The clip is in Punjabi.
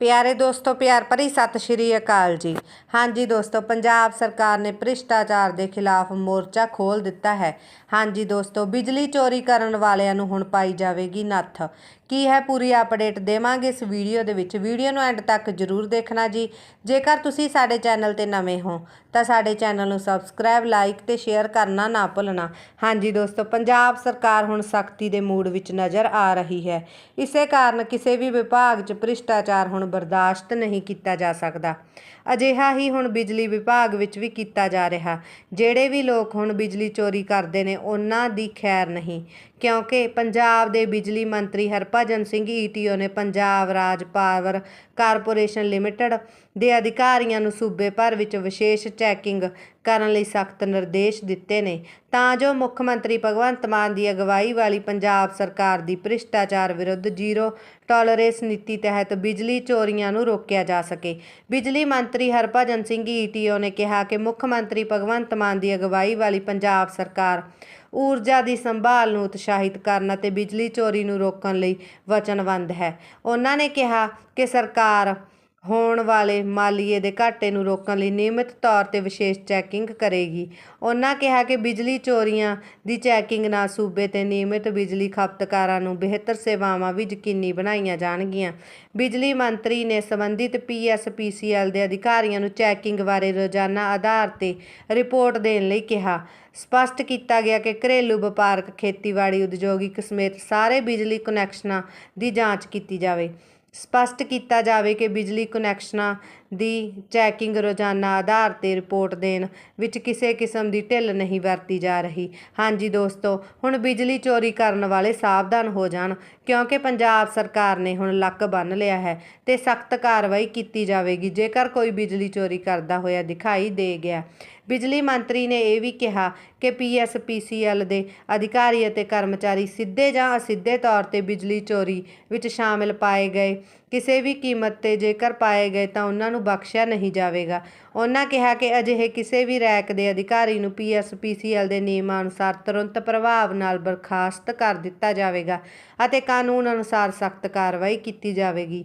ਪਿਆਰੇ ਦੋਸਤੋ, ਪਿਆਰ ਭਰੀ ਸਤਿ ਸ਼੍ਰੀ ਅਕਾਲ ਜੀ। ਹਾਂਜੀ ਦੋਸਤੋ, ਪੰਜਾਬ ਸਰਕਾਰ ਨੇ ਭ੍ਰਿਸ਼ਟਾਚਾਰ ਦੇ ਖਿਲਾਫ ਮੋਰਚਾ ਖੋਲ ਦਿੱਤਾ ਹੈ। ਹਾਂਜੀ ਦੋਸਤੋ, ਬਿਜਲੀ ਚੋਰੀ ਕਰਨ ਵਾਲਿਆਂ ਨੂੰ ਹੁਣ ਪਾਈ ਜਾਵੇਗੀ ਨੱਥ। ਕੀ ਹੈ ਪੂਰੀ ਅਪਡੇਟ ਦੇਵਾਂਗੇ ਇਸ ਵੀਡੀਓ ਦੇ ਵਿੱਚ। ਵੀਡੀਓ ਨੂੰ ਐਂਡ ਤੱਕ ਜਰੂਰ ਦੇਖਣਾ ਜੀ। ਜੇਕਰ ਤੁਸੀਂ ਸਾਡੇ ਚੈਨਲ ਤੇ ਨਵੇਂ ਹੋ, ਤਾਂ ਸਾਡੇ ਚੈਨਲ ਨੂੰ ਸਬਸਕ੍ਰਾਈਬ, ਲਾਈਕ ਤੇ ਸ਼ੇਅਰ ਕਰਨਾ ਨਾ ਭੁੱਲਣਾ। ਹਾਂਜੀ ਦੋਸਤੋ, ਪੰਜਾਬ ਸਰਕਾਰ ਹੁਣ ਸਖਤੀ ਦੇ ਮੂਡ ਵਿੱਚ ਨਜ਼ਰ ਆ ਰਹੀ ਹੈ। ਇਸੇ ਕਾਰਨ ਕਿਸੇ ਵੀ ਵਿਭਾਗ 'ਚ ਭ੍ਰਿਸ਼ਟਾਚਾਰ ਹੁਣ ਬਰਦਾਸ਼ਤ ਨਹੀਂ ਕੀਤਾ ਜਾ ਸਕਦਾ। ਅਜਿਹਾ ਹੀ ਹੁਣ ਬਿਜਲੀ ਵਿਭਾਗ ਵਿੱਚ ਵੀ ਕੀਤਾ ਜਾ ਰਿਹਾ। ਜਿਹੜੇ ਵੀ ਲੋਕ ਹੁਣ ਬਿਜਲੀ ਚੋਰੀ ਕਰਦੇ ਨੇ, ਉਹਨਾਂ ਦੀ ਖੈਰ ਨਹੀਂ, ਕਿਉਂਕਿ ਪੰਜਾਬ ਦੇ ਬਿਜਲੀ ਮੰਤਰੀ ਹਰਪ ਭਜਨ ਸਿੰਘ ਈਟੀਓ ਨੇ Punjab Raj power corporation limited ਦੇ ਅਧਿਕਾਰੀਆਂ ਨੂੰ ਸੂਬੇ ਭਰ ਵਿੱਚ ਵਿਸ਼ੇਸ਼ ਚੈਕਿੰਗ ਕਰਨ ਲਈ ਸਖਤ ਨਿਰਦੇਸ਼ ਦਿੱਤੇ ਨੇ। ਤਾਂ ਜੋ ਮੁੱਖ ਮੰਤਰੀ ਭਗਵੰਤ ਮਾਨ ਦੀ ਅਗਵਾਈ ਵਾਲੀ ਪੰਜਾਬ ਸਰਕਾਰ ਦੀ ਭ੍ਰਿਸ਼ਟਾਚਾਰ ਵਿਰੁੱਧ ਜ਼ੀਰੋ ਟੋਲਰੈਂਸ ਨੀਤੀ ਤਹਿਤ ਬਿਜਲੀ ਚੋਰੀਆਂ ਨੂੰ ਰੋਕਿਆ ਜਾ ਸਕੇ। ਬਿਜਲੀ ਮੰਤਰੀ ਹਰਭਜਨ ਸਿੰਘ ਈਟੀਓ ਨੇ ਕਿਹਾ ਕਿ ਮੁੱਖ ਮੰਤਰੀ ਭਗਵੰਤ ਮਾਨ ਦੀ ਅਗਵਾਈ ਵਾਲੀ ਪੰਜਾਬ ਸਰਕਾਰ ਊਰਜਾ ਦੀ ਸੰਭਾਲ ਨੂੰ ਉਤਸ਼ਾਹਿਤ ਕਰਨ ਅਤੇ ਬਿਜਲੀ ਚੋਰੀ ਨੂੰ ਰੋਕਣ ਲਈ ਵਚਨਬੱਧ ਹੈ। ਉਹਨਾਂ ਨੇ ਕਿਹਾ ਕਿ ਸਰਕਾਰ ਹੋਣ ਵਾਲੇ ਮਾਲੀਏ ਦੇ ਘਾਟੇ ਨੂੰ ਰੋਕਣ ਲਈ ਨਿਯਮਿਤ ਤੌਰ ਤੇ ਵਿਸ਼ੇਸ਼ ਚੈਕਿੰਗ ਕਰੇਗੀ। ਉਹਨਾਂ ਕਿਹਾ ਕਿ ਬਿਜਲੀ ਚੋਰੀਆਂ ਦੀ ਚੈਕਿੰਗ ਨਾਲ ਸੂਬੇ ਤੇ ਨਿਯਮਿਤ ਬਿਜਲੀ ਖਪਤਕਾਰਾਂ ਨੂੰ ਬਿਹਤਰ ਸੇਵਾਵਾਂ ਵੀ ਯਕੀਨੀ ਬਣਾਈਆਂ ਜਾਣਗੀਆਂ। ਬਿਜਲੀ ਮੰਤਰੀ ਨੇ ਸੰਬੰਧਿਤ ਪੀਐਸਪੀਸੀਐਲ ਦੇ ਅਧਿਕਾਰੀਆਂ ਨੂੰ ਚੈਕਿੰਗ ਬਾਰੇ ਰੋਜ਼ਾਨਾ ਆਧਾਰ ਤੇ ਰਿਪੋਰਟ ਦੇਣ ਲਈ ਕਿਹਾ। ਸਪਸ਼ਟ ਕੀਤਾ ਗਿਆ ਕਿ ਘਰੇਲੂ ਵਪਾਰਕ ਖੇਤੀਬਾੜੀ ਉਦਯੋਗਿਕ ਸਮੇਤ ਸਾਰੇ ਬਿਜਲੀ ਕੁਨੈਕਸ਼ਨਾਂ ਦੀ ਜਾਂਚ ਕੀਤੀ ਜਾਵੇ। ਸਪਸ਼ਟ ਕੀਤਾ ਜਾਵੇ ਕਿ ਬਿਜਲੀ ਕੁਨੈਕਸ਼ਨਾਂ ਦੀ ਚੈਕਿੰਗ ਰੋਜ਼ਾਨਾ ਆਧਾਰ ਤੇ ਰਿਪੋਰਟ ਦੇਣ ਵਿੱਚ ਕਿਸੇ ਕਿਸਮ ਦੀ ਢਿੱਲ ਨਹੀਂ ਵਰਤੀ ਜਾ ਰਹੀ। ਹਾਂਜੀ ਦੋਸਤੋ, ਹੁਣ ਬਿਜਲੀ ਚੋਰੀ ਕਰਨ ਵਾਲੇ ਸਾਵਧਾਨ ਹੋ ਜਾਣ, ਕਿਉਂਕਿ ਪੰਜਾਬ ਸਰਕਾਰ ਨੇ ਹੁਣ ਲੱਕ ਬੰਨ ਲਿਆ ਹੈ ਤੇ ਸਖਤ ਕਾਰਵਾਈ ਕੀਤੀ ਜਾਵੇਗੀ। ਜੇਕਰ ਕੋਈ ਬਿਜਲੀ ਚੋਰੀ ਕਰਦਾ ਹੋਇਆ ਦਿਖਾਈ ਦੇ ਗਿਆ ਬਿਜਲੀ ਮੰਤਰੀ ਨੇ ਇਹ ਵੀ ਕਿਹਾ ਕਿ ਪੀਐਸਪੀਸੀਐਲ ਦੇ ਅਧਿਕਾਰੀ ਅਤੇ ਕਰਮਚਾਰੀ ਸਿੱਧੇ ਜਾਂ ਅਸਿੱਧੇ ਤੌਰ ਤੇ ਬਿਜਲੀ ਚੋਰੀ ਵਿੱਚ ਸ਼ਾਮਿਲ ਪਾਏ ਗਏ। ਕਿਸੇ ਵੀ ਕੀਮਤ ਤੇ ਜੇਕਰ ਪਾਏ ਗਏ ਤਾਂ ਉਹਨਾਂ ਨੂੰ ਬਖਸ਼ਿਆ ਨਹੀਂ ਜਾਵੇਗਾ। ਉਹਨਾਂ ਕਿਹਾ ਕਿ ਅਜਿਹੇ ਕਿਸੇ ਵੀ ਰੈਕ ਦੇ ਅਧਿਕਾਰੀ ਨੂੰ ਪੀਐਸਪੀਸੀਐਲ ਦੇ ਨਿਯਮਾਂ ਅਨੁਸਾਰ ਤੁਰੰਤ ਪ੍ਰਭਾਵ ਨਾਲ ਬਰਖਾਸਤ ਕਰ ਦਿੱਤਾ ਜਾਵੇਗਾ ਅਤੇ ਕਾਨੂੰਨ ਅਨੁਸਾਰ ਸਖਤ ਕਾਰਵਾਈ ਕੀਤੀ ਜਾਵੇਗੀ।